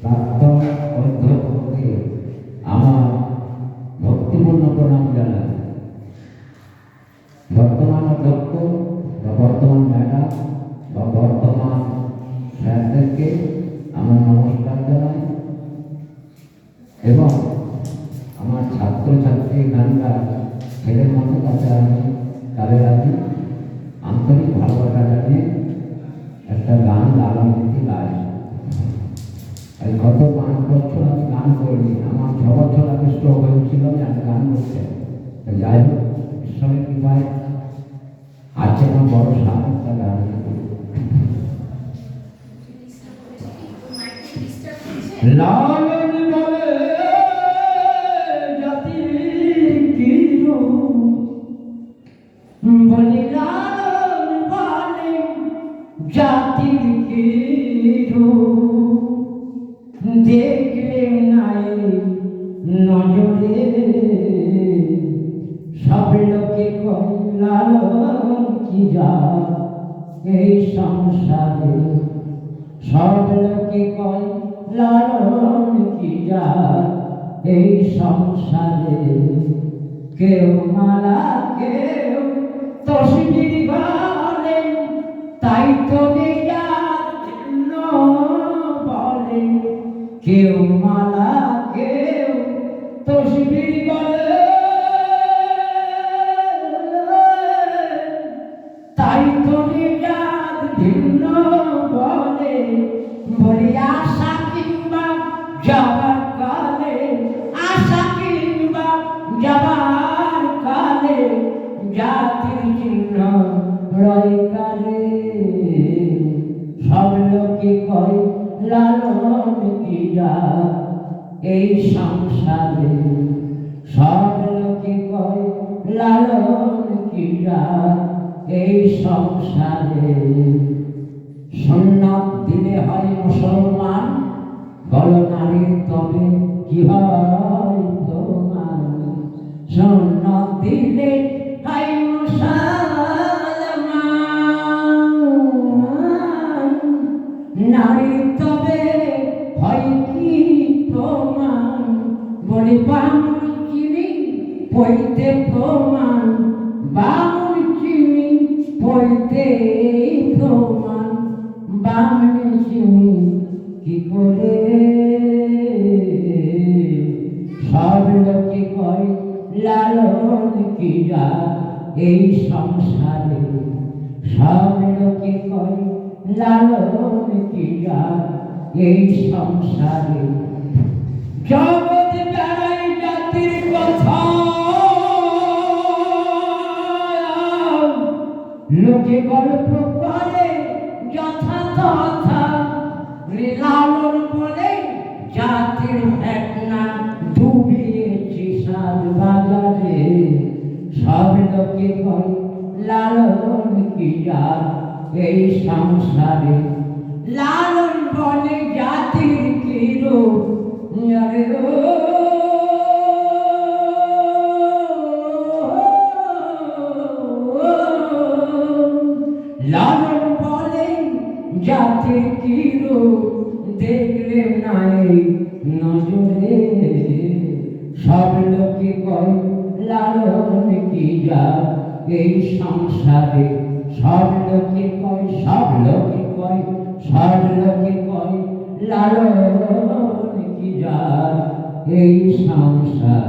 প্রাক্তন অধ্যক্ষকে আমার ভক্তিপূর্ণ প্রণাম জানাই বর্তমান অধ্যক্ষ বা বর্তমান ম্যাডাম বা বর্তমান স্যারদেরকে আমার নমস্কার জানাই এবং আমার ছাত্রছাত্রী এখানকার ছেলের মতো কাছে আমি তাদের আছি। আন্তরিক ভালোবাসা জানিয়ে একটা গান লালন এই গত পাঁচ বছর আমি গান করিনি। আমার ছ বছর আগে স্ট্রোক হয়েছিল, আমি আর গান করতে যাই হোক, ঈশ্বরের কৃপায় আছে আমার বড় একটা গান করি। বলে জাতির কি কি এই সংসারে সব কয়, লালন কি যা এই সংসারে? কেউ মালা, কেউ তসবির বলে তাই যাবার কালে, জাতির কালে সব লোকে কয়, লালন কি যা? এই সংসারে, সব লোকে কয়, লালন কি যা? এই সংসারে সন্ন্যাস দিলে হয় মুসলমান বল নারীর তবে কি দিলে তবে হয় কি পইতে প্রমাণ বামুন চিনি পইতে প্রমাণ বামুন চিনি কি করে লোকে কয়, লালন কি যা এই সংসারে? সব লোকে কয়, লালন কি যা এই সংসারে? লোকে গল্প করে যথা লালন বলে জাতির ফেটনা ডুবিয়েছি সাত বাজারে সব লোকে কয় লালন কি এই সংসারে। লালন বলে জাতির কি রূপ আরে লালন বলে জাতির কি রূপ দেখলে নাই নজরে। সব লোকে কয় লালন কি যা এই সংসারে সব লোকে কয় সব লোকে কয় সব লোকে কয় লালন কি যা এই সংসার